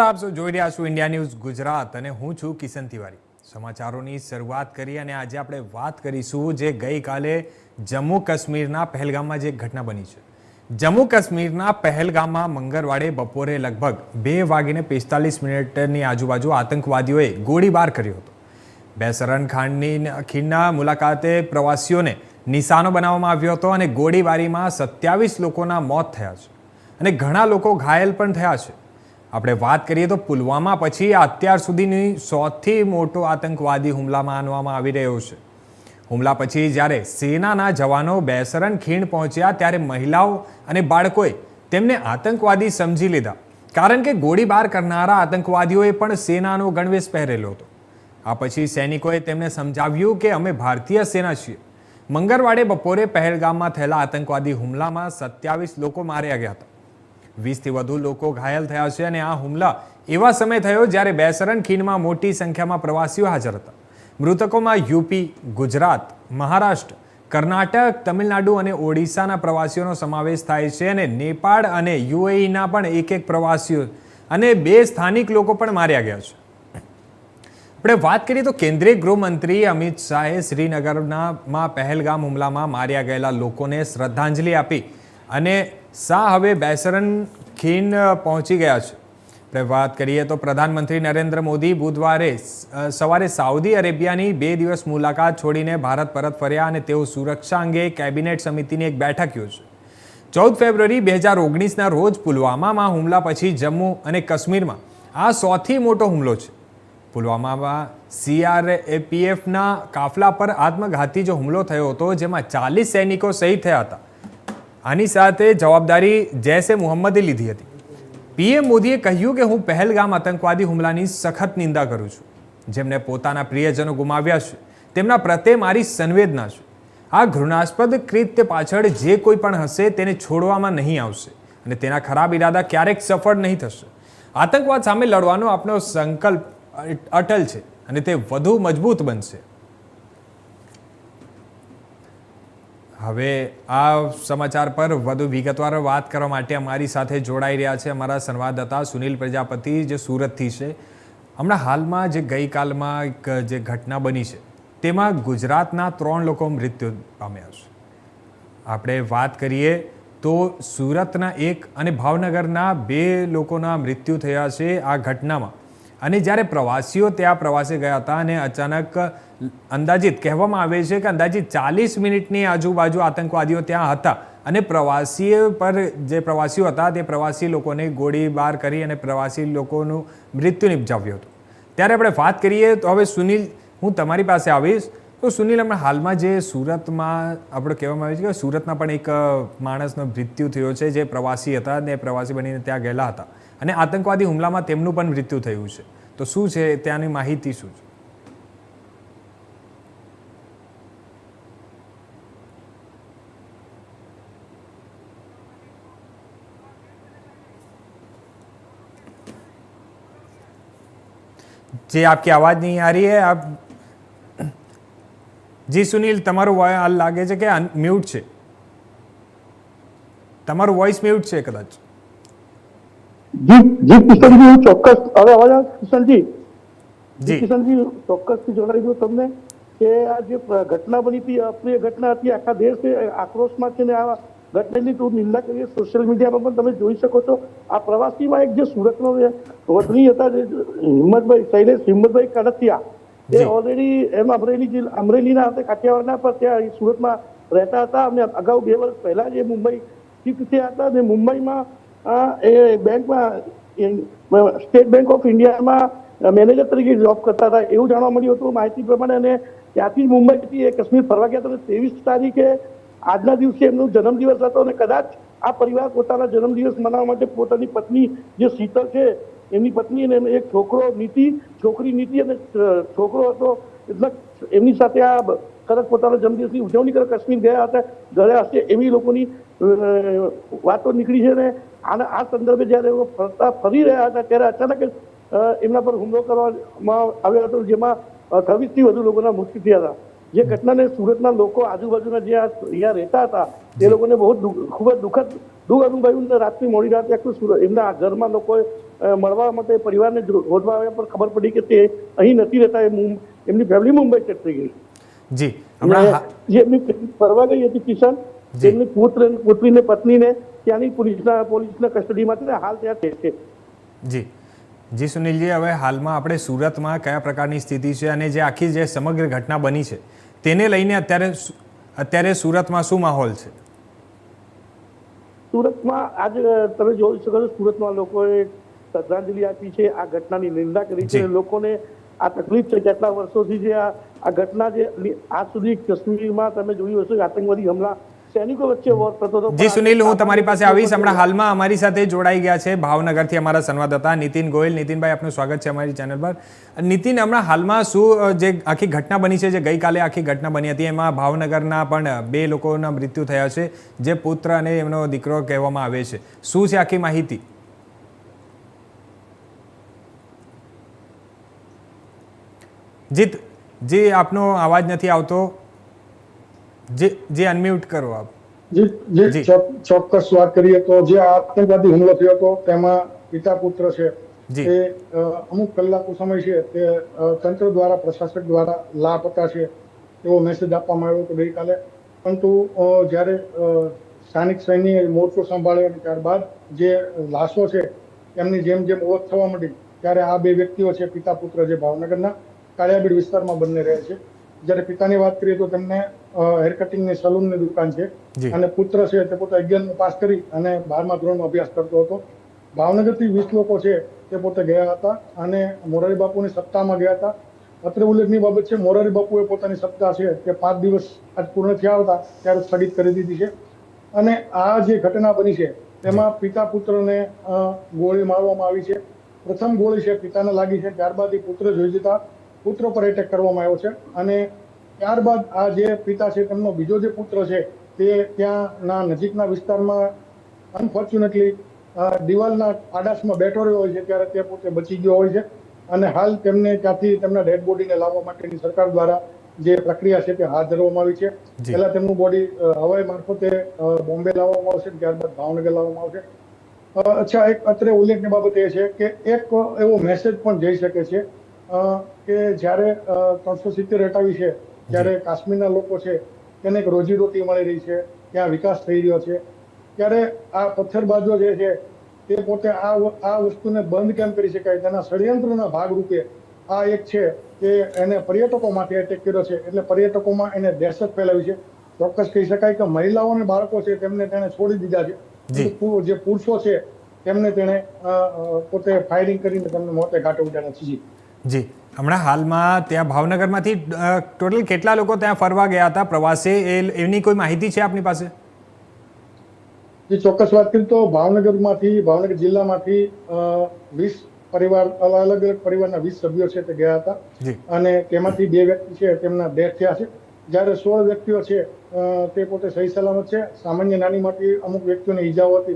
આપ જોઈ રહ્યા છો ઇન્ડિયા ન્યૂઝ ગુજરાત અને હું છું કિશન તિવારી. સમાચારોની શરૂઆત કરી અને આજે આપણે વાત કરીશું જે ગઈકાલે જમ્મુ કાશ્મીરના પહેલગામમાં જે ઘટના બની છે. જમ્મુ કાશ્મીરના પહેલગામમાં મંગળવારે બપોરે લગભગ બે વાગીને પિસ્તાલીસ મિનિટની આજુબાજુ આતંકવાદીઓએ ગોળીબાર કર્યો હતો. બેસરન ખાંડની ખીણના મુલાકાતે પ્રવાસીઓને નિશાનો બનાવવામાં આવ્યો હતો અને ગોળીબારીમાં સત્યાવીસ લોકોના મોત થયા છે. અને ઘણા લોકો ઘાયલ પણ થયા છે. આપણે વાત કરીએ તો પુલવામા પછી અત્યાર સુધીની સૌથી મોટો આતંકવાદી હુમલા માનવામાં આવી રહ્યો છે. હુમલા પછી જ્યારે સેનાના જવાનો બેસરણ ખીણ પહોંચ્યા ત્યારે મહિલાઓ અને બાળકોએ તેમને આતંકવાદી સમજી લીધા. કારણ કે ગોળીબાર કરનારા આતંકવાદીઓએ પણ સેનાનો ગણવેશ પહેરેલો હતો. આ પછી સૈનિકોએ તેમને સમજાવ્યું કે અમે ભારતીય સેના છીએ. મંગળવારે બપોરે પહેલગામમાં થયેલા આતંકવાદી હુમલામાં સત્યાવીસ લોકો માર્યા ગયા હતા. વીસથી વધુ લોકો ઘાયલ થયા છે અને આ હુમલા એવા સમય થયો જ્યારે બેસરણ ખીણમાં મોટી સંખ્યામાં પ્રવાસીઓ હાજર હતા. મૃતકોમાં યુપી, ગુજરાત, મહારાષ્ટ્ર, કર્ણાટક, તમિલનાડુ અને ઓડિશાના પ્રવાસીઓનો સમાવેશ થાય છે અને નેપાળ અને યુએઈના પણ એક એક પ્રવાસીઓ અને બે સ્થાનિક લોકો પણ માર્યા ગયા છે. આપણે વાત કરીએ તો કેન્દ્રીય ગૃહમંત્રી અમિત શાહે શ્રીનગરના પહેલગામ હુમલામાં માર્યા ગયેલા લોકોને શ્રદ્ધાંજલિ આપી અને શાહ હવે બેસરન ખીન પહોંચી ગયા છે. આપણે વાત કરીએ તો પ્રધાનમંત્રી નરેન્દ્ર મોદી બુધવારે સવારે સાઉદી અરેબિયાની બે દિવસ મુલાકાત છોડીને ભારત પરત ફર્યા અને તેઓ સુરક્ષા અંગે કેબિનેટ સમિતિની એક બેઠક યોજી. ચૌદ ફેબ્રુઆરી બે હજાર ઓગણીસના રોજ પુલવામામાં હુમલા પછી જમ્મુ અને કાશ્મીરમાં આ સૌથી મોટો હુમલો છે. પુલવામામાં સીઆરએપીએફના કાફલા પર આત્મઘાતી જો હુમલો થયો હતો, જેમાં ચાલીસ સૈનિકો શહીદ થયા હતા. આની સાથે જવાબદારી જૈશે મુહમ્મદે લીધી હતી. પીએમ મોદીએ કહ્યું કે હું પહેલગામ આતંકવાદી હુમલાની સખત નિંદા કરું છું. જેમને પોતાના પ્રિયજનો ગુમાવ્યા છે. તેમના પ્રત્યે મારી સંવેદના છે. આ ઘૃણાસ્પદ કૃત્ય પાછળ જે કોઈ પણ હશે તેને છોડવામાં નહીં આવશે અને તેના ખરાબ ઈરાદા ક્યારેક સફળ નહીં થશે. આતંકવાદ સામે લડવાનો આપણો સંકલ્પ અટલ છે અને તે વધુ મજબૂત બનશે. હવે આ સમાચાર પર વધુ વિગતવાર વાત કરવા માટે અમારી સાથે જોડાઈ રહ્યા છે અમારા સંવાદદાતા સુનિલ પ્રજાપતિ, જે સુરતથી છે. હમણાં હાલમાં જે ગઈકાલમાં એક જે ઘટના બની છે, તેમાં ગુજરાતના ત્રણ લોકો મૃત્યુ પામ્યા છે. આપણે વાત કરીએ તો સુરતના એક અને ભાવનગરના બે લોકોના મૃત્યુ થયા છે આ ઘટનામાં. અને જ્યારે પ્રવાસીઓ ત્યાં પ્રવાસે ગયા હતા અને અચાનક અંદાજિત કહેવામાં આવે છે કે અંદાજિત ચાલીસ મિનિટની આજુબાજુ આતંકવાદીઓ ત્યાં હતા અને પ્રવાસીઓ પર જે પ્રવાસીઓ હતા તે પ્રવાસી લોકોને ગોળીબાર કરી અને પ્રવાસી લોકોનું મૃત્યુ નિપજાવ્યું હતું. ત્યારે આપણે વાત કરીએ તો હવે સુનિલ, હું તમારી પાસે આવીશ. તો સુનિલ, હમણાં હાલમાં જે સુરતમાં આપણે કહેવામાં આવે છે કે સુરતમાં પણ એક માણસનો મૃત્યુ થયો છે, જે પ્રવાસી હતા ને પ્રવાસી બનીને ત્યાં ગયેલા હતા. અને આતંકવાદી હુમલામાં તેમનું પણ મૃત્યુ થયું છે તો શું છે ત્યાંની માહિતી શું છે जी आपकी आवाज़ नहीं आ रही है आप જી સુનિલ તમારું વોય હાલ લાગે છે કે મ્યુટ છે તમારું વોઇસ મ્યુટ છે કદાચ જી જી કિશનજી હું ચોક્કસ હવે અવાજ આવે કિશનજી જી. કિશનજી ચોક્કસથી જણાવી દઉં તમને કે આ જે ઘટના બની હતી અપ્રિય ઘટના હતી આખા દેશ આક્રોશમાં છે ને આ ઘટનાની તો નિંદા કરીએ. સોશિયલ મીડિયામાં પણ તમે જોઈ શકો છો. આ પ્રવાસીમાં એક જે સુરતનો વતની હતા જે હિંમતભાઈ શૈલેષ હિંમતભાઈ કડતિયા એ ઓલરેડી એમ અમરેલી જિલ્લા અમરેલીના હતા કાઠિયાવાડના પર ત્યાં સુરતમાં રહેતા હતા. અને અગાઉ બે વર્ષ પહેલા જે મુંબઈ શિફ્ટ થયા હતા. અને મુંબઈમાં એ બેંકમાં સ્ટેટ બેંક ઓફ ઇન્ડિયામાં મેનેજર તરીકે જોબ કરતા હતા, એવું જાણવા મળ્યું હતું માહિતી પ્રમાણે. અને ત્યાંથી મુંબઈથી એ કાશ્મીર ફરવા ગયા હતા. ત્રેવીસ તારીખે આજના દિવસે એમનો જન્મદિવસ હતો. અને કદાચ આ પરિવાર પોતાના જન્મદિવસ મનાવવા માટે પોતાની પત્ની જે શીતલ છે, એમની પત્ની અને એક છોકરો નીતિ, છોકરી નીતિ અને છોકરો હતો. એટલે એમની સાથે આ કદાચ પોતાના જન્મદિવસની ઉજવણી કરવા કાશ્મીર ગયા હતા. ઘરે હશે એવી લોકોની વાતો નીકળી છે. ને આના આ સંદર્ભે જ્યારે એઓ ફરતા ફરી રહ્યા હતા ત્યારે અચાનક એમના પર હુમલો કરવામાં આવ્યો હતો જેમાં છવ્વીસથી વધુ લોકોના મૃત્યુ થયા હતા. જે ઘટનાને સુરતના લોકો આજુબાજુના જે અહીંયા રહેતા હતા એ લોકોને બહુ ખૂબ જ દુઃખદ દુઃખ અનુભવ્યું ને રાતની મોડી રાતે આખું સુરત એમના ઘરમાં લોકોએ મળવા માટે પરિવારને ગોઠવા આવ્યા પર ખબર પડી કે તે અહીં નથી રહેતા એ એમની ફેમિલી મુંબઈ સેટ થઈ ગઈ. જી હમણાં જે એમની ફરવા ગઈ હતી કિશન જી. એમની પુત્ર પુત્રીને પત્નીને ત્યાંની પોલીસના પોલીસના કસ્ટડીમાં હાલ ત્યાં છે. જી. જી સુનિલજી હવે હાલમાં આપણે સુરતમાં કયા પ્રકારની સ્થિતિ છે અને જે આખી જે સમગ્ર ઘટના બની છે તેને લઈને અત્યારે અત્યારે સુરતમાં શું માહોલ છે? સુરતમાં આજ તમે જોઈ શકો છો સુરતમાં લોકોએ શ્રદ્ધાંજલિ આપી છે આ ઘટનાની નિંદા કરી છે લોકોને આ તકલીફ છે કેટલા વર્ષોથી જે આ આ ઘટના જે આજ સુધી કાશ્મીરમાં તમે જોયું હશે આતંકવાદી હમલા સૈનિકો વચ્ચે વોર થતો હતો જી સુનિલ હું તમારી પાસે આવીશ. હમણાં હાલમાં અમારી સાથે જોડાઈ ગયા છે ભાવનગરથી અમારા સંવાદદાતા નીતિન ગોયલ. નીતિનભાઈ આપનું સ્વાગત છે અમારી ચેનલ પર. નીતિન હમણાં હાલમાં શું જે આખી ઘટના બની છે જે ગઈકાલે આખી ઘટના બની હતી એમાં ભાવનગરના પણ બે લોકોના મૃત્યુ થયા છે જે પુત્ર અને એમનો દીકરો કહેવામાં આવે છે. શું છે આખી માહિતી? જીત જી આપનો અવાજ નથી આવતો. જે જે અનમ્યુટ કરો આપ. જી જી. ચોક્કસ વાત કરીએ તો જે આતંકવાદી હુમલો થયો હતો તેમાં પિતા પુત્ર છે. તે અમુક કલાકો સમય છે. તે તંત્ર દ્વારા પ્રશાસક દ્વારા લાપતા છે. એવો મેસેજ આપવામાં આવ્યો હતો ગઈકાલે. પરંતુ જ્યારે સ્થાનિક સૈન્યએ મોરચો સંભાળ્યો અને ત્યારબાદ જે લાશો છે એમની જેમ જેમ ઓળખ થવા માંડી ત્યારે આ બે વ્યક્તિઓ છે પિતા પુત્ર જે ભાવનગરના કાળિયાબીડ વિસ્તારમાં બંને રહે છે. જ્યારે પિતાની વાત કરીએ તો તેમને હેર કટિંગની સલૂનની દુકાન છે. અને પુત્ર છે તે પોતે અગિયારમું પાસ કરી અને બારમા ધોરણમાં અભ્યાસ કરતો હતો. ભાવનગરથી વીસ લોકો છે તે પોતે ગયા હતા અને મોરારી બાપુની સત્તામાં ગયા હતા. અત્રે ઉલ્લેખની બાબત છે મોરારી બાપુએ પોતાની સત્તા છે તે પાંચ દિવસ આજ પૂર્ણ થયા હતા ત્યારે સ્થગિત કરી દીધી છે. અને આ જે ઘટના બની છે તેમાં પિતા પુત્રને ગોળી મારવામાં આવી છે. પ્રથમ ગોળી છે પિતાને લાગી છે. ત્યારબાદ એ પુત્ર જોઈ જતા પુત્ર પર એટેક કરવામાં આવ્યો છે. અને ત્યારબાદ આ જે પિતા છે તેમનો બીજો જે પુત્ર છે તે ત્યાંના નજીકના વિસ્તારમાં અનફોર્ચ્યુનેટલી દિવાલના આડાશમાં બેઠો રહ્યો હોય છે ત્યારે તે પોતે બચી ગયો હોય છે. અને હાલ તેમને ત્યાંથી તેમના ડેડ બોડીને લાવવા માટેની સરકાર દ્વારા જે પ્રક્રિયા છે તે હાથ ધરવામાં આવી છે. પહેલા તેમનું બોડી હવાઈ મારફતે બોમ્બે લાવવામાં આવશે ત્યારબાદ ભાવનગર લાવવામાં આવશે. અચ્છા એક અત્રે ઉલ્લેખની બાબત એ છે કે એક એવો મેસેજ પણ જઈ શકે છે કે જ્યારે ત્રણસો સિત્તેર હટાવી છે ત્યારે કાશ્મીરના લોકો છે તેને એક રોજીરોટી મળી રહી છે ત્યાં વિકાસ થઈ રહ્યો છે. ત્યારે આ પથ્થરબાજો જે છે તે પોતે આ આ વસ્તુને બંધ કેમ કરી શકાય? તેના ષડયંત્રના ભાગરૂપે આ એક છે કે એને પર્યટકો માટે એટેક કર્યો છે એટલે પર્યટકોમાં એને દહેશત ફેલાવી છે. ચોક્કસ કહી શકાય કે મહિલાઓ અને બાળકો છે તેમને તેણે છોડી દીધા છે. જે. પુરુષો છે તેમને તેણે પોતે ફાયરિંગ કરીને તેમને મોતે ઘાટો ઉડાડ્યા છે. જી. હમણાં હાલમાં ત્યાં ભાવનગરમાંથી ટોટલ કેટલા લોકો ત્યાં ફરવા ગયા હતા પ્રવાસે? એ એની કોઈ માહિતી છે આપની પાસે? જે ચોક્કસ વાત કરી તો ભાવનગરમાંથી ભાવનગર જિલ્લામાંથી વીસ પરિવાર અલગ અલગ પરિવારના વીસ સભ્યો છે તે ગયા હતા. અને તેમાંથી બે વ્યક્તિ છે તેમના ડેથ થયા છે. જ્યારે સોળ વ્યક્તિઓ છે તે પોતે સહી સલામત છે. સામાન્ય નાની મોટી અમુક વ્યક્તિઓને ઈજાઓ હતી.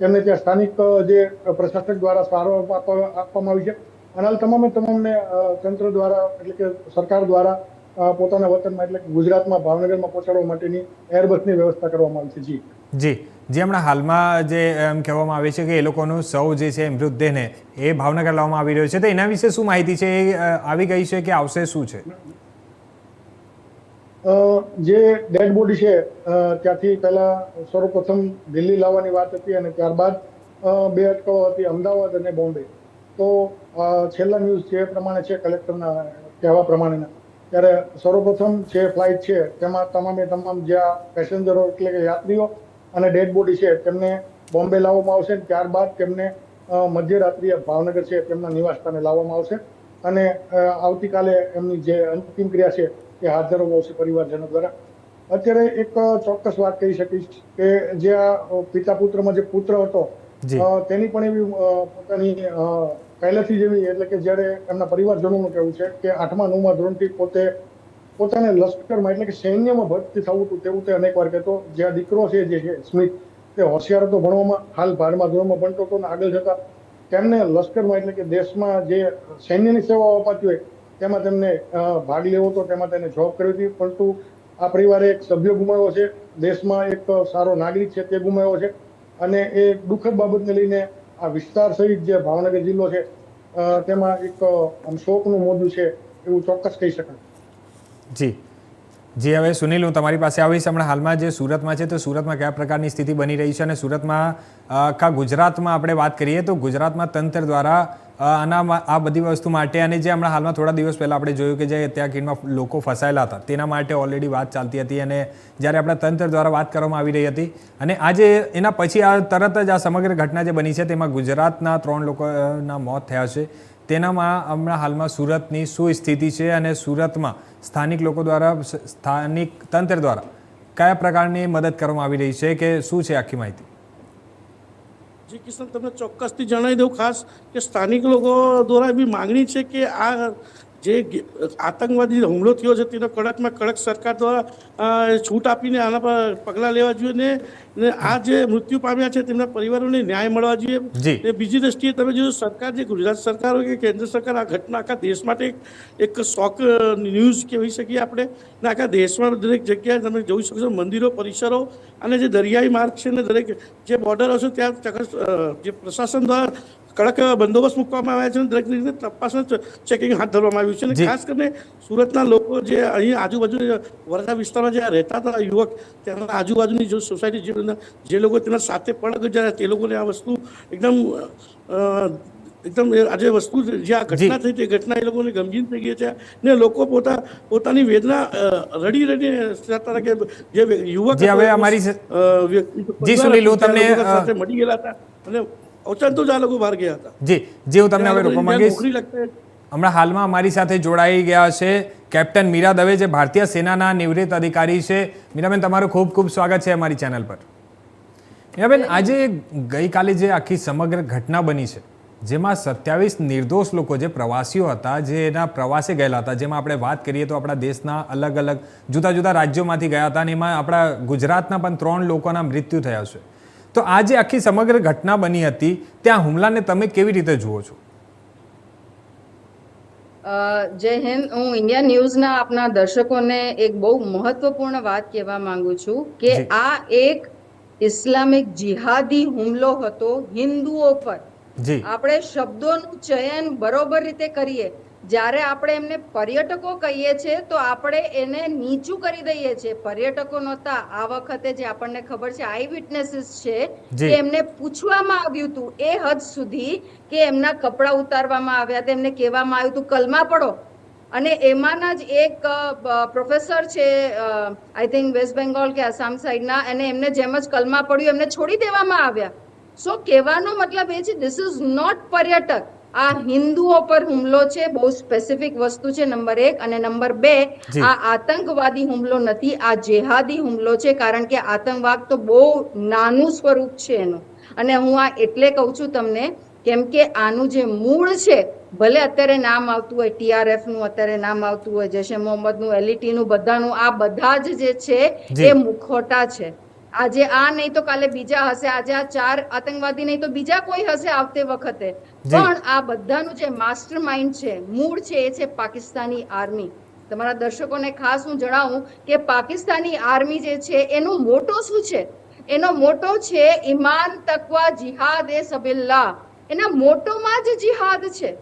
તેમને ત્યાં સ્થાનિક જે પ્રશાસક દ્વારા સારવાર આપવા- આપવામાં આવી છે. હાલ તમામે તમામને તંત્ર દ્વારા એટલે કે સરકાર દ્વારા પોતાના વતનમાં એટલે કે ગુજરાતમાં ભાવનગરમાં પહોંચાડવા માટેની એરબસની વ્યવસ્થા કરવામાં આવી છે. જી. જી. જે હમણાં હાલમાં જે એમ કહેવામાં આવે છે કે એ લોકોનું સૌ જે છે મૃતદેહને એ ભાવનગર લાવવામાં આવી રહ્યો છે. તો એના વિશે શું માહિતી છે? એ આવી ગઈ છે કે આવશે શું છે? અ, જે ડેડ બોડી છે ત્યાંથી પહેલા સર્વપ્રથમ દિલ્હી લાવવાની વાત હતી અને ત્યારબાદ બે અટકાવો હતી અમદાવાદ અને બોમ્બે. તો છેલ્લા ન્યૂઝ જે પ્રમાણે છે કલેક્ટરના કહેવા પ્રમાણેના ત્યારે સર્વપ્રથમ જે ફ્લાઇટ છે તેમાં તમામે તમામ જે પેસેન્જરો એટલે કે યાત્રીઓ અને ડેડ બોડી છે તેમને બોમ્બે લાવવામાં આવશે ત્યારબાદ તેમને મધ્યરાત્રિએ ભાવનગર છે તેમના નિવાસ સ્થાને લાવવામાં આવશે. અને આવતીકાલે એમની જે અંતિમ ક્રિયા છે એ હાથ ધરવામાં આવશે પરિવારજનો દ્વારા. અત્યારે એક ચોક્કસ વાત કહી શકીશ કે જે આ પિતા પુત્રમાં જે પુત્ર હતો તેની પણ એવી પોતાની પહેલેથી જ એવી, એટલે કે જ્યારે એમના પરિવારજનોનું કહેવું છે કે આઠમા, નવમા ધોરણથી પોતે, પોતાને લશ્કરમાં, એટલે કે સૈન્યમાં ભરતી થવું હતું તેવું તે અનેકવાર કહેતો. જે આ દીકરો છે, જે છે, સ્મિત, તે હોશિયાર હતો ભણવામાં, હાલ બારમા ધોરણમાં ભણતો હતો અને આગળ જતા. તેમને લશ્કરમાં, એટલે કે દેશમાં જે સૈન્યની સેવાઓ અપાતી હોય, તેમાં તેમને ભાગ લેવો હતો, તેમાં તેને જોબ કરી હતી. પરંતુ આ પરિવારે એક સભ્ય ગુમાવ્યો છે. દેશમાં એક સારો નાગરિક છે તે ગુમાવ્યો છે. અને એ દુઃખદ બાબતને લઈને આ વિસ્તાર સહિત જે ભાવનગર જિલ્લો છે તેમાં એક શોકનું મોજું છે એવું ચોક્કસ કહી શકાય. જી. જી હવે સુનિલ, હું તમારી પાસે આવીશ. હમણાં હાલમાં જે સુરતમાં છે, તો સુરતમાં કયા પ્રકારની સ્થિતિ બની રહી છે અને સુરતમાં આખા ગુજરાતમાં આપણે વાત કરીએ, તો ગુજરાતમાં તંત્ર દ્વારા આના આ બધી વસ્તુ માટે અને જે હમણાં હાલમાં થોડા દિવસ પહેલાં આપણે જોયું કે જે ત્યાં ખીણમાં લોકો ફસાયેલા હતા, તેના માટે ઓલરેડી વાત ચાલતી હતી અને જ્યારે આપણા તંત્ર દ્વારા વાત કરવામાં આવી રહી હતી. અને આજે એના પછી આ તરત જ આ સમગ્ર ઘટના જે બની છે, તેમાં ગુજરાતના ત્રણ લોકોના મોત થયા છે. તેનામાં હમણાં હાલમાં સુરતની શું સ્થિતિ છે અને સુરતમાં સ્થાનિક લોકો દ્વારા, સ્થાનિક તંત્ર દ્વારા કયા પ્રકારની મદદ કરવામાં આવી રહી છે કે શું છે આખી માહિતી? જી કિશન, તમને ચોક્કસથી જણાવી દઉં ખાસ કે સ્થાનિક લોકો દ્વારા એવી માગણી છે કે આ જે આતંકવાદી હુમલો થયો છે તેનો કડકમાં કડક સરકાર દ્વારા છૂટ આપીને આના પર પગલાં લેવા જોઈએ ને આ જે મૃત્યુ પામ્યા છે તેમના પરિવારોને ન્યાય મળવા જોઈએ. ને બીજી દ્રષ્ટિએ તમે જોયું સરકાર જે ગુજરાત સરકાર હોય કે કેન્દ્ર સરકાર આ ઘટના આખા દેશ માટે એક શોક ન્યૂઝ કહેવી શકીએ આપણે ને આખા દેશમાં દરેક જગ્યાએ તમે જોઈ શકશો મંદિરો પરિસરો અને જે દરિયાઈ માર્ગ છે ને દરેક જે બોર્ડરો છે ત્યાં જે પ્રશાસન દ્વારા કડક બંદોબસ્ત મૂકવામાં આવ્યા છે દરેક રીતે તપાસ ચેકિંગ હાથ ધરવામાં આવ્યું છે. અને ખાસ કરીને સુરતના લોકો જે અહીં આજુબાજુ વરસા વિસ્તારમાં જે રહેતા હતા યુવક ત્યાંના આજુબાજુની જો સોસાયટી જે જે લોકો તેના સાથે પણ ગુજર્યા તે લોકોને આ વસ્તુ એકદમ એકદમ આજે આ જે વસ્તુ જે આ ઘટના થઈ તે ઘટના એ લોકોને ગમગીન થઈ ગઈ છે. ને લોકો પોતા પોતાની વેદના રડી રડી રડીને હતા કે જે યુવક જી, હવે અમારી જી, સુનિલ, હું તમને, સાથે મળી ગયેલા હતા. અને જ આ લોકો બહાર ગયા હતા જી જે હું તમને હવે રોકવા માંગીશ હમણાં હાલમાં અમારી સાથે જોડાઈ ગયા છે કેપ્ટન મીરા દવે જે ભારતીય સેનાના નિવૃત્ત અધિકારી છે મીરાબેન તમારું ખૂબ ખૂબ સ્વાગત છે અમારી ચેનલ પર મીરાબેન આજે ગઈકાલે જે આખી સમગ્ર ઘટના બની છે જેમાં સત્યાવીસ નિર્દોષ લોકો જે પ્રવાસીઓ હતા જે એના પ્રવાસે ગયેલા હતા જેમાં આપણે વાત કરીએ તો આપણા દેશના અલગ અલગ જુદા જુદા રાજ્યોમાંથી ગયા હતા અને એમાં આપણા ગુજરાતના પણ ત્રણ લોકોના મૃત્યુ થયા છે તો આ જે આખી સમગ્ર ઘટના બની હતી ત્યાં હુમલાને તમે કેવી રીતે જુઓ છો? જય હિન્દ. હું ઇન્ડિયા ન્યૂઝના આપના દર્શકોને એક બહુ મહત્વપૂર્ણ વાત કહેવા માંગુ છું કે આ એક ઇસ્લામિક જિહાદી હુમલો હતો હિન્દુઓ પર. જી. આપણે શબ્દોનું ચયન બરોબર રીતે કરીએ જ્યારે આપણે એમને પર્યટકો કહીએ છીએ તો આપણે એને નીચું કરી દઈએ છીએ. પર્યટકો નહોતા આ વખતે જે આપણને ખબર છે આઈ વિટનેસીસ છે કે એમને પૂછવામાં આવ્યું હતું એ હદ સુધી કે એમના કપડાં ઉતારવામાં આવ્યા હતા એમને કહેવામાં આવ્યું હતું કલમા પડો. અને એમાંના જ એક પ્રોફેસર છે આઈ થિંક વેસ્ટ બેંગોલ કે આસામ સાઈડના અને એમને જેમ જ કલમા પડ્યું એમને છોડી દેવામાં આવ્યા. સો કહેવાનો મતલબ એ છે ધીસ ઇઝ નોટ પર્યટક. આ હિન્દુઓ પર હુમલો છે બહુ સ્પેસિફિક વસ્તુ છે નંબર એક. અને નંબર બે આ આતંકવાદી હુમલો નથી આ જેહાદી હુમલો છે કારણ કે આતંકવાદ તો બહુ નાનું સ્વરૂપ છે એનું. અને હું આ એટલે કહું છું તમને કેમ કે આનું જે મૂળ છે ભલે અત્યારે નામ આવતું હોય ટીઆરએફનું અત્યારે નામ આવતું હોય જૈશે મોહમ્મદનું એલઈટી નું બધાનું આ બધા જ જે છે એ મુખોટા છે. આજે આ નહીં તો કાલે બીજા હશે આજે આ ચાર આતંકવાદી નહીં તો બીજા કોઈ હશે આવતે વખતે. પણ આ બધાનું જે માસ્ટર માઇન્ડ છે મૂળ છે એ છે પાકિસ્તાની આર્મી. તમારા દર્શકોને ખાસ હું જણાવું કે પાકિસ્તાની આર્મી જે છે એનો મોટો શું છે? એનો મોટો છે ઈમાન તકવા જિહાદ એ સબિલ્લા. એના મોટોમાં જ જિહાદ છે.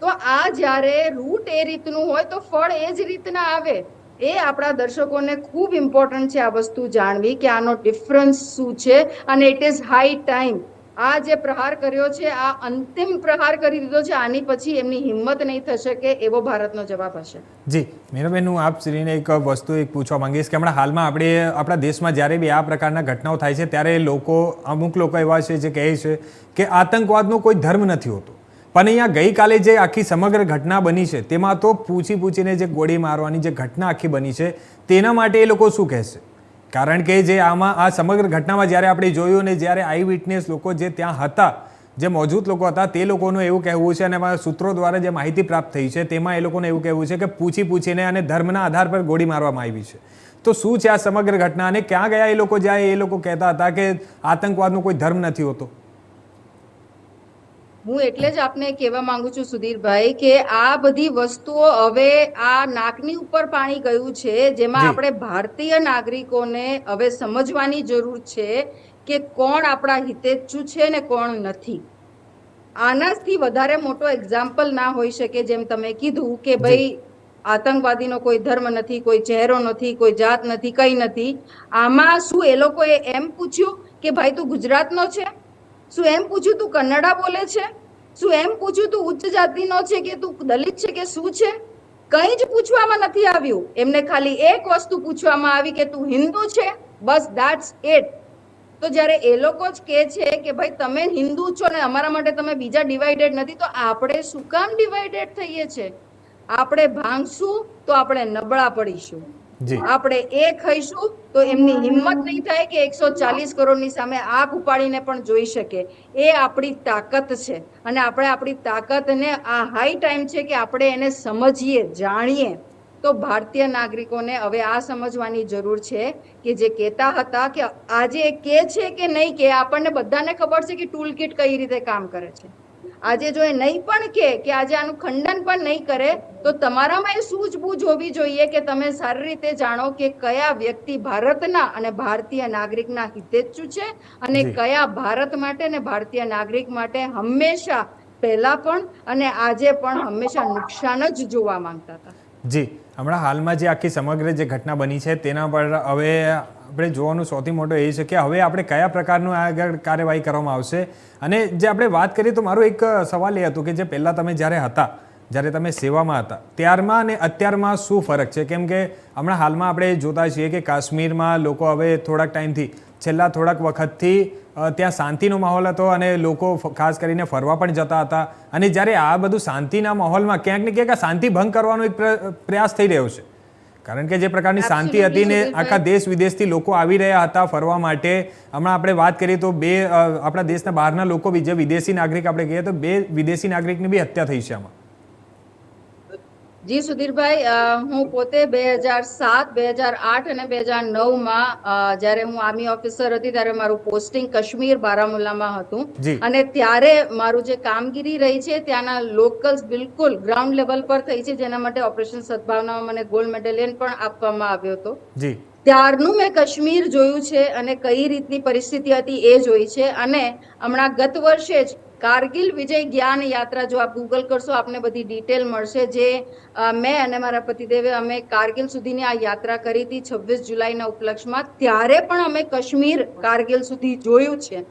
તો આ જ્યારે રૂટ એ રીતનું હોય તો ફળ એ જ રીતના આવે. એ આપણા દર્શકોને ખૂબ ઇમ્પોર્ટન્ટ છે આ વસ્તુ જાણવી કે આનો ડિફરન્સ શું છે અને ઇટ ઇઝ હાઈ ટાઈમ આ જે પ્રહાર કર્યો છે, આ અંતિમ પ્રહાર કરી દીધો છે, આની પછી એમની હિંમત નહીં થશે કે એવો ભારતનો જવાબ હશે. જી, મીરાબેન, હું આપ શ્રીને એક વસ્તુ એક પૂછવા માંગીશ કે હમણાં હાલમાં આપણે આપણા દેશમાં જ્યારે બી આ પ્રકારના ઘટનાઓ થાય છે, ત્યારે લોકો અમુક લોકો એવા છે જે કહે છે કે આતંકવાદનો કોઈ ધર્મ નથી હોતો. પણ અહીંયા ગઈકાલે જે આખી સમગ્ર ઘટના બની છે, તેમાં તો પૂછી પૂછીને જે ગોળી મારવાની જે ઘટના આખી બની છે, તેના માટે એ લોકો શું કહેશે? કારણ કે જે આમાં, આ સમગ્ર ઘટનામાં જ્યારે આપણે જોયું ને જ્યારે આઈ વિટનેસ લોકો જે ત્યાં હતા, જે મોજૂદ લોકો હતા, તે લોકોનું એવું કહેવું છે અને સૂત્રો દ્વારા જે માહિતી પ્રાપ્ત થઈ છે, તેમાં એ લોકોને એવું કહેવું છે કે પૂછી પૂછીને અને ધર્મના આધાર પર ગોળી મારવામાં આવી છે. તો શું છે આ સમગ્ર ઘટના અને ક્યાં ગયા એ લોકો? જ્યાં એ લોકો કહેતા હતા કે આતંકવાદનો કોઈ ધર્મ નથી હોતો. હું એટલે જ આપને કહેવા માંગુ છું સુધીરભાઈ કે આ બધી વસ્તુઓ હવે આ નાકની ઉપર પાણી ગયું છે જેમાં આપણે ભારતીય નાગરિકોને હવે સમજવાની જરૂર છે કે કોણ આપણા હિતેચ્છુ છે ને કોણ નથી. આનાથી વધારે મોટો એક્ઝામ્પલ ના હોઈ શકે જેમ તમે કીધું કે ભાઈ આતંકવાદીનો કોઈ ધર્મ નથી કોઈ ચહેરો નથી કોઈ જાત નથી કઈ નથી. આમાં શું એ લોકોએ એમ પૂછ્યું કે ભાઈ તું ગુજરાતનો છે? શું એમ પૂછ્યું તું કન્નડા બોલે છે? શું એમ પૂછ્યું તું ઉચ્ચ જાતિનો છે કે તું દલિત છે કે શું છે? કંઈ જ પૂછવામાં નથી આવ્યું. એમને ખાલી એક વસ્તુ પૂછવામાં આવી કે તું હિન્દુ છે? બસ ધેટ્સ ઇટ તો જ્યારે એ લોકો જ કહે છે કે ભાઈ તમે હિન્દુ છો ને અમારા માટે તમે બીજા ડિવાઇડેડ નથી, તો આપણે શું કામ ડિવાઇડેડ થઈએ છે? આપણે ભાંગશું તો આપણે નબળા પડીશું. આપણે એ ખાઈશું તો એમની હિંમત નહીં થાય કે એકસો ચાલીસ કરોડની સામે આંખ ઉપાડીને પણ જોઈ શકે. એ આપણી તાકાત છે. અને આપણે આપણી તાકાતને આ હાઈ ટાઈમ છે કે આપણે એને સમજીએ, જાણીએ. તો ભારતીય નાગરિકોને હવે આ સમજવાની જરૂર છે કે જે કહેતા હતા કે આજે કે છે કે નહીં કે આપણને બધાને ખબર છે કે ટૂલ કિટ કઈ રીતે કામ કરે છે. આજે જો એ નહીં પણ કે કે આજે આનું ખંડન પણ નહીં કરે તો તમારામાં એ સૂઝબૂઝ હોવી જોઈએ કે તમે સારી રીતે જાણો કે કયા વ્યક્તિ ભારતના અને ભારતીય નાગરિકના હિતેચ્છુ છે અને કયા ભારત માટે અને ભારતીય નાગરિક માટે હંમેશા પહેલા પણ અને આજે પણ હંમેશા નુકસાન જ જોવા માંગતા હતા. જી. હમણાં હાલમાં જે આખી સમગ્ર જે ઘટના બની છે, તેના પર હવે આપણે જોવાનું સૌથી મોટો એ છે કે હવે આપણે કયા પ્રકારનું આગળ કાર્યવાહી કરવામાં આવશે. અને જે આપણે વાત કરીએ તો મારો એક સવાલ એ હતો કે જે પહેલાં તમે જ્યારે હતા, જ્યારે તમે સેવામાં હતા, ત્યારમાં અને અત્યારમાં શું ફરક છે? કેમ કે હમણાં હાલમાં આપણે જોતા છીએ કે કાશ્મીરમાં લોકો હવે થોડાક ટાઈમથી, છેલ્લા થોડાક વખતથી ત્યાં શાંતિનો માહોલ હતો અને લોકો ખાસ કરીને ફરવા પણ જતા હતા. અને જ્યારે આ બધું શાંતિના માહોલમાં ક્યાંક ને ક્યાંક આ શાંતિ ભંગ કરવાનો એક પ્રયાસ થઈ રહ્યો છે. કારણ કે જે પ્રકારની શાંતિ હતી ને આખા દેશ વિદેશથી લોકો આવી રહ્યા હતા ફરવા માટે. હમણાં આપણે વાત કરીએ તો બે આપણા દેશના બહારના લોકો બી જે વિદેશી નાગરિક આપણે કહીએ તો બે વિદેશી નાગરિકની બી હત્યા થઈ છે આમાં. જી સુધીરભાઈ હું પોતે બે હજાર સાત બે હજાર આઠ અને બે હજાર નવમાં જ્યારે હું આર્મી ઓફિસર હતી ત્યારે મારું પોસ્ટિંગ કાશ્મીર બારામુલ્લામાં હતું. અને ત્યારે મારું જે કામગીરી રહી છે ત્યાંના લોકલ્સ બિલકુલ ગ્રાઉન્ડ લેવલ પર થઈ છે જેના માટે ઓપરેશન સદભાવનામાં મને ગોલ્ડ મેડલિયન પણ આપવામાં આવ્યો હતો. ત્યારનું મેં કાશ્મીર જોયું છે અને કઈ રીતની પરિસ્થિતિ હતી એ જોઈ છે. અને હમણાં ગત વર્ષે જ કારગિલ વિજય જ્ઞાન યાત્રા, જો આપ ગૂગલ કરશો, આપને બધી ડિટેલ મળશે જે મેં અને મારા પતિદેવે અમે કારગિલ સુધીની આ યાત્રા કરી હતી છવ્વીસ જુલાઈના ઉપલક્ષમાં. ત્યારે પણ અમે કાશ્મીર કારગિલ સુધી જોયું છે.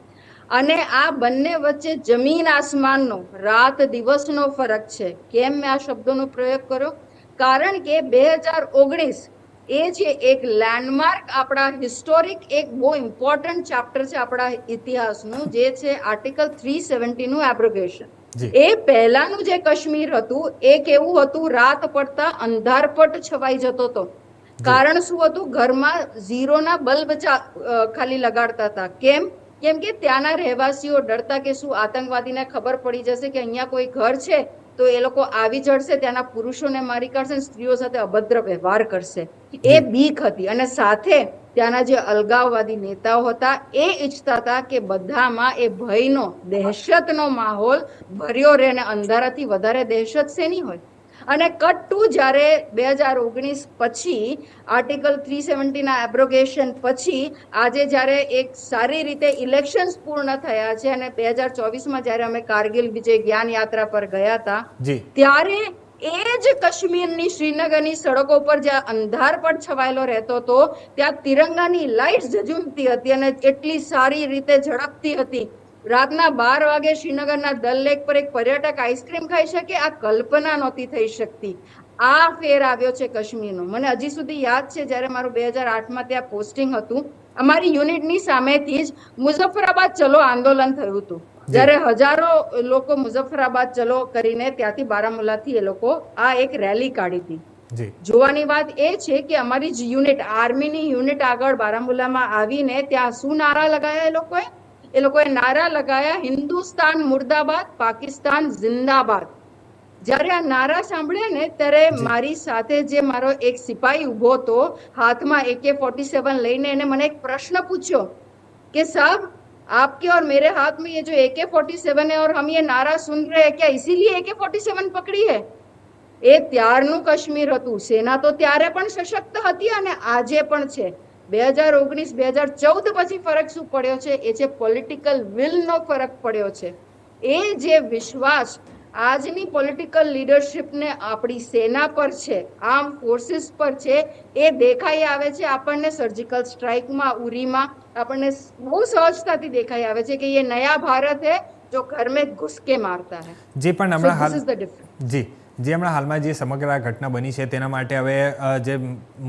અને આ બંને વચ્ચે જમીન આસમાનનો, રાત દિવસનો ફરક છે. કેમ મેં આ શબ્દોનો પ્રયોગ કર્યો? કારણ કે બે હજાર ઓગણીસ એ છે એક લેન્ડમાર્ક આપણા હિસ્ટોરિક એક બહુ ઇમ્પોર્ટન્ટ ચેપ્ટર છે આપણા ઇતિહાસનું જે છે આર્ટિકલ થ્રી સેવન્ટીનું એબ્રોગેશન એ પહેલાનું જે કાશ્મીર હતું એ કેવું હતું? રાત પડતા અંધારપટ છવાઈ જતો હતો. કારણ શું હતું? ઘરમાં ઝીરોના બલ્બ ખાલી લગાડતા હતા. કેમ? કેમ કે ત્યાંના રહેવાસીઓ ડરતા કે શું આતંકવાદીને ખબર પડી જશે કે અહીંયા કોઈ ઘર છે? તો એ લોકો આવી ચડશે ત્યાંના પુરુષોને મારી કાઢશે સ્ત્રીઓ સાથે અભદ્ર વ્યવહાર કરશે. એ બીક હતી અને સાથે ત્યાંના જે અલગાવવાદી નેતાઓ હતા એ ઈચ્છતા હતા કે બધામાં એ ભયનો દહેશતનો માહોલ ભર્યો રહે અને અંધારાથી વધારે દહેશત શેની હોય? અને કટ ટુ જ્યારે બે હજાર ઓગણીસ પછી આર્ટિકલ થ્રી સેવન્ટીના એબ્રોગેશન પછી આજે જ્યારે એક સારી રીતે ઇલેક્શન્સ પૂર્ણ થયા છે અને બે હજાર ચોવીસમાં જ્યારે અમે કારગિલ વિજય જ્ઞાન યાત્રા પર ગયા હતા ત્યારે એ જ કાશ્મીરની શ્રીનગરની સડકો પર જ્યાં અંધારપટ છવાયેલો રહેતો હતો ત્યાં તિરંગાની લાઇટ્સ ઝઝુમતી હતી અને એટલી સારી રીતે ઝડપતી હતી રાતના બાર વાગે શ્રીનગરના દલ લેક પર એક પર્યટક આઈસ્ક્રીમ ખાઈ શકે આ કલ્પના નહોતી થઈ શકતી. આ ફેર આવ્યો છે કાશ્મીરનો. મને હજી સુધી યાદ છે જ્યારે મારું બે હજાર આઠમાં ત્યાં પોસ્ટિંગ હતું. અમારી યુનિટની સામેથી જ મુઝફ્ફરાબાદ ચલો આંદોલન થયું હતું. જ્યારે હજારો લોકો મુઝફ્ફરાબાદ ચલો કરીને ત્યાંથી બારામુલાથી એ લોકો આ એક રેલી કાઢી હતી. જોવાની વાત એ છે કે અમારી જ યુનિટ આર્મીની યુનિટ આગળ બારામુલામાં આવીને ત્યાં શું નારા લગાયા એ લોકોએ? એ લોકોએ નારા લગાયા હિન્દુસ્તાન મુર્દાબાદ પાકિસ્તાન જિંદાબાદ જ્યારે આ નારા સાંભળ્યા ને ત્યારે મારી સાથે જે મારો એક સિપાહી ઊભો હતો હાથમાં એકે ફોર્ટી સેવન લઈને એને મને એક પ્રશ્ન પૂછ્યો कि साहब आपके और मेरे हाथ में ये जो ए के फोर्टी सेवन है और हम ये नारा सुन रहे हैं क्या इसीलिए ए के फोर्टी सेवन पकड़ी है એ ત્યારનું કાશ્મીર હતું સેના તો ત્યારે પણ સશક્ત હતી અને આજે પણ છે બે હજાર ઓગણીસ બે હજાર ચૌદ પછી ફરક શું પડ્યો છે? એ છે પોલિટિકલ વિલનો ફરક પડ્યો છે. એ જે વિશ્વાસ આજની પોલિટિકલ લીડરશિપને આપણી સેના પર છે આર્મ ફોર્સિસ પર છે એ દેખાઈ આવે છે. આપણને સર્જિકલ સ્ટ્રાઇકમાં ઉરીમાં આપણને બહુ સહજતાથી દેખાઈ આવે છે કે એ નયા ભારત હે જો ઘર મેં ઘુસકે મારતા હે. જે પણ હમણાં હાલ જી. જે હમણાં હાલમાં જે સમગ્ર આ ઘટના બની છે, તેના માટે હવે જે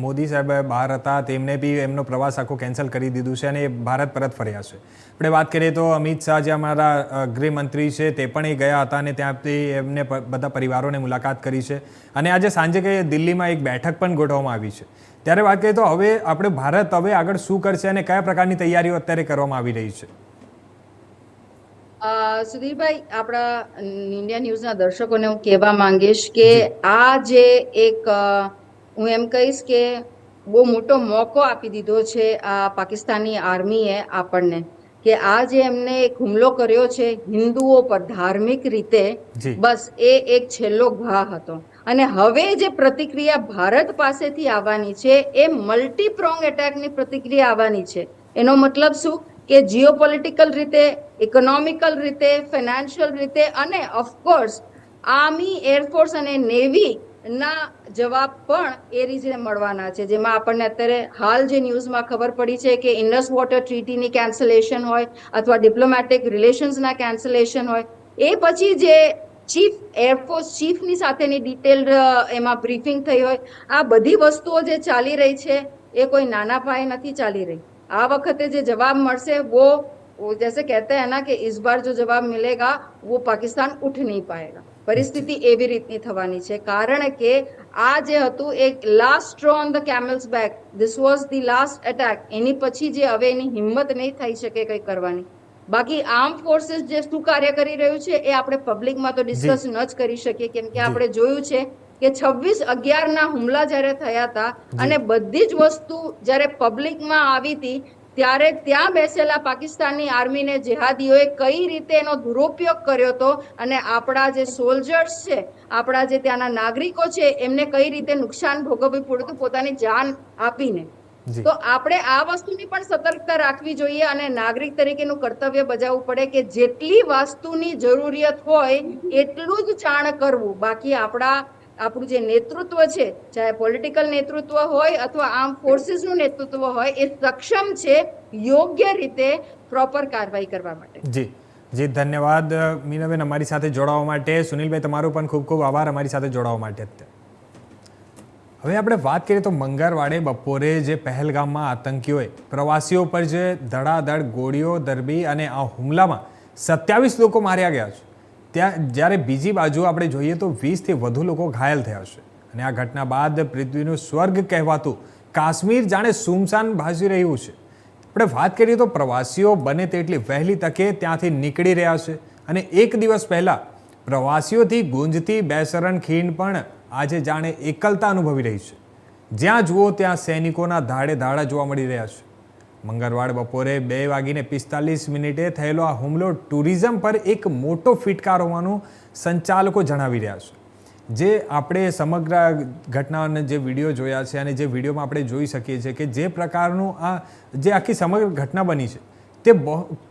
મોદી સાહેબ બહાર હતા, તેમને બી એમનો પ્રવાસ આખો કેન્સલ કરી દીધું છે અને એ ભારત પરત ફર્યા છે. આપણે વાત કરીએ તો અમિત શાહ જે અમારા ગૃહમંત્રી છે, તે પણ એ ગયા હતા અને ત્યાંથી એમને બધા પરિવારોને મુલાકાત કરી છે. અને આજે સાંજે કે દિલ્હીમાં એક બેઠક પણ ગોઠવવામાં આવી છે. ત્યારે વાત કરીએ તો હવે આપણે ભારત હવે આગળ શું કરશે અને કયા પ્રકારની તૈયારીઓ અત્યારે કરવામાં આવી રહી છે? સુધીરભાઈ આપણા ઇન્ડિયા ન્યૂઝના દર્શકોને હું કહેવા માંગીશ કે આ જે એક હું એમ કહીશ કે બહુ મોટો મોકો આપી દીધો છે આ પાકિસ્તાની આર્મીએ આપણને કે આ જે એમને એક હુમલો કર્યો છે હિન્દુઓ પર ધાર્મિક રીતે બસ એ એક છેલ્લો ઘા હતો. અને હવે જે પ્રતિક્રિયા ભારત પાસેથી આવવાની છે એ મલ્ટીપ્રોંગ એટેકની પ્રતિક્રિયા આવવાની છે. એનો મતલબ શું? કે જીઓપોલિટિકલ રીતે ઇકોનોમિકલ રીતે ફિનાન્શિયલ રીતે અને of course army air force અને નેવી ના જવાબ પણ એ રીતે મળવાના છે. જેમાં આપણને અત્યારે હાલ જે ન્યૂઝમાં ખબર પડી છે કે ઇન્ડસ વોટર ટ્રીટીની કેન્સલેશન હોય અથવા ડિપ્લોમેટિક રિલેશન્સના કેન્સલેશન હોય, એ પછી જે ચીફ એરફોર્સ ચીફની સાથેની ડિટેલ્ડ એમાં બ્રીફિંગ થઈ હોય, આ બધી વસ્તુઓ જે ચાલી રહી છે એ કોઈ નાના પાયે નથી ચાલી રહી. આ વખતે જે જવાબ મળશે वो वो जैसे कहते हैं ना कि इस बार जो जवाब मिलेगा वो पाकिस्तान उठ नहीं पाएगा પરિસ્થિતિ એવી રીતની થવાની છે કારણ કે આ જે હતું એક last straw on the camel's back this was the last attack એની પછી જે હવે એની હિંમત નહીં થઈ શકે કંઈ કરવાની બાકી આર્મ ફોર્સીસ જે શું કાર્ય કરી રહ્યું છે એ આપણે પબ્લિકમાં તો ડિસ્કસ ન જ કરી શકીએ કેમ કે આપણે જોયું છે કે છવ્વીસ અગિયાર ના હુમલા જ્યારે થયા હતા અને બધી જ વસ્તુ જ્યારે પબ્લિકમાં આવી હતી ત્યારે ત્યાં બેસેલા પાકિસ્તાનની આર્મીને જેહાદીઓએ કઈ રીતે એનો દુરુપયોગ કર્યો હતો અને આપણા જે સોલ્જર્સ છે આપણા જે ત્યાંના નાગરિકો છે એમને કઈ રીતે નુકસાન ભોગવવું પડતું પોતાની જાન આપીને. તો આપણે આ વસ્તુની પણ સતર્કતા રાખવી જોઈએ અને નાગરિક તરીકેનું કર્તવ્ય બજાવવું પડે કે જેટલી વસ્તુની જરૂરિયાત હોય એટલું જ જાણ કરવું. બાકી આપણા આપણું જે નેતૃત્વ છે, ચાહે પોલિટિકલ નેતૃત્વ હોય અથવા આર્મ ફોર્સીસનું નેતૃત્વ હોય, એ સક્ષમ છે યોગ્ય રીતે પ્રોપર કાર્યવાહી કરવા માટે. જી. જી, ધન્યવાદ મીનાબેન, અમારી સાથે જોડાવા માટે. સુનિલભાઈ, તમારો પણ ખૂબ ખૂબ આભાર અમારી સાથે જોડાવા માટે હવે આપણે વાત કરીએ તો મંગળવાડે બપોરે જે પહેલગામમાં આતંકીઓએ પ્રવાસીઓ પર જે ધડાધડ, ગોળીઓ, દરબી અને આ હુમલામાં સત્યાવીસ લોકો માર્યા ગયા છે. ત્યાં જ્યારે બીજી બાજુ આપણે જોઈએ તો વીસથી વધુ લોકો ઘાયલ થયા છે. અને આ ઘટના બાદ પૃથ્વીનું સ્વર્ગ કહેવાતું કાશ્મીર જાણે સુમસાન ભાસી રહ્યું છે. આપણે વાત કરીએ તો પ્રવાસીઓ બને તેટલી વહેલી તકે ત્યાંથી નીકળી રહ્યા છે અને એક દિવસ પહેલાં પ્રવાસીઓથી ગુંજતી બેસરણ ખીણ પણ આજે જાણે એકલતા અનુભવી રહી છે. જ્યાં જુઓ ત્યાં સૈનિકોના ધાડે ધાડા જોવા મળી રહ્યા છે. મંગળવાર બપોરે બે વાગીને પિસ્તાલીસ મિનિટે થયેલો આ હુમલો ટુરિઝમ પર એક મોટો ફિટકાર હોવાનું સંચાલકો જણાવી રહ્યા છે. જે આપણે સમગ્ર ઘટનાઓને જે વીડિયો જોયા છે અને જે વિડીયોમાં આપણે જોઈ શકીએ છીએ કે જે પ્રકારનું આ જે આખી સમગ્ર ઘટના બની છે, તે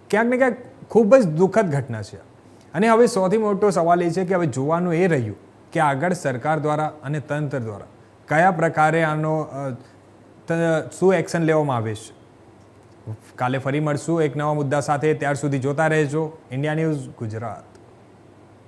ક્યાંક ને ક્યાંક ખૂબ જ દુઃખદ ઘટના છે. અને હવે સૌથી મોટો સવાલ એ છે કે હવે જોવાનું એ રહ્યું કે આગળ સરકાર દ્વારા અને તંત્ર દ્વારા કયા પ્રકારે આનો શું એક્શન લેવામાં આવે છે? કાલે ફરી મળશું એક નવા મુદ્દા સાથે. ત્યાર સુધી જોતા રહેજો. India news Gujarat.